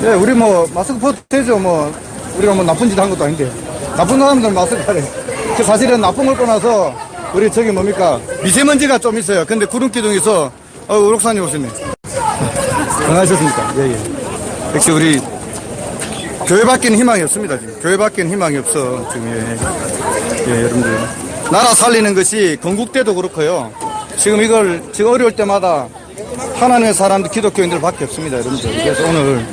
네, 우리 뭐 마스크 퍼도 되죠. 뭐 우리가 뭐 나쁜 짓 한 것도 아닌데 나쁜 사람들 마스크 하래. 그 사실은 나쁜 걸 떠나서 우리 저기 뭡니까 미세먼지가 좀 있어요. 근데 구름 기둥에서 어, 우록사님 오셨네. 건강하셨습니까? 예, 예. 역시 우리 교회 밖에는 희망이 없습니다. 지금 교회 밖에는 희망이 없어. 지금 예, 예, 여러분들 나라 살리는 것이 건국대도 그렇고요. 지금 이걸 지금 어려울 때마다 하나님의 사람들 기독교인들밖에 없습니다, 여러분들. 그래서 오늘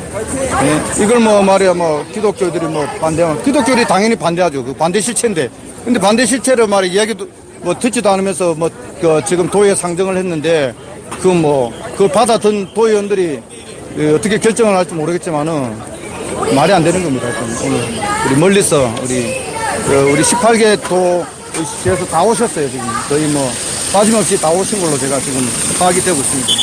예, 이걸 뭐 말이야 뭐 기독교들이 뭐 반대하면 기독교들이 당연히 반대하죠. 그 반대 실체인데 근데 반대 실체를 말이 이야기도 뭐 듣지도 않으면서 뭐 그 지금 도의 상정을 했는데 그 뭐그 받아든 도의원들이 그 어떻게 결정을 할지 모르겠지만은 말이 안 되는 겁니다. 오늘 우리 멀리서 우리 그 우리 18개 도 시에서 다 오셨어요 지금 거의 뭐 빠짐없이 다 오신 걸로 제가 지금 파악이 되고 있습니다.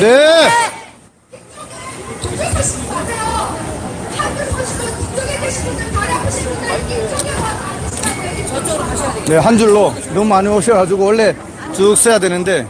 네. 네, 한 줄로 너무 많이 오셔가지고 원래 쭉 써야 되는데.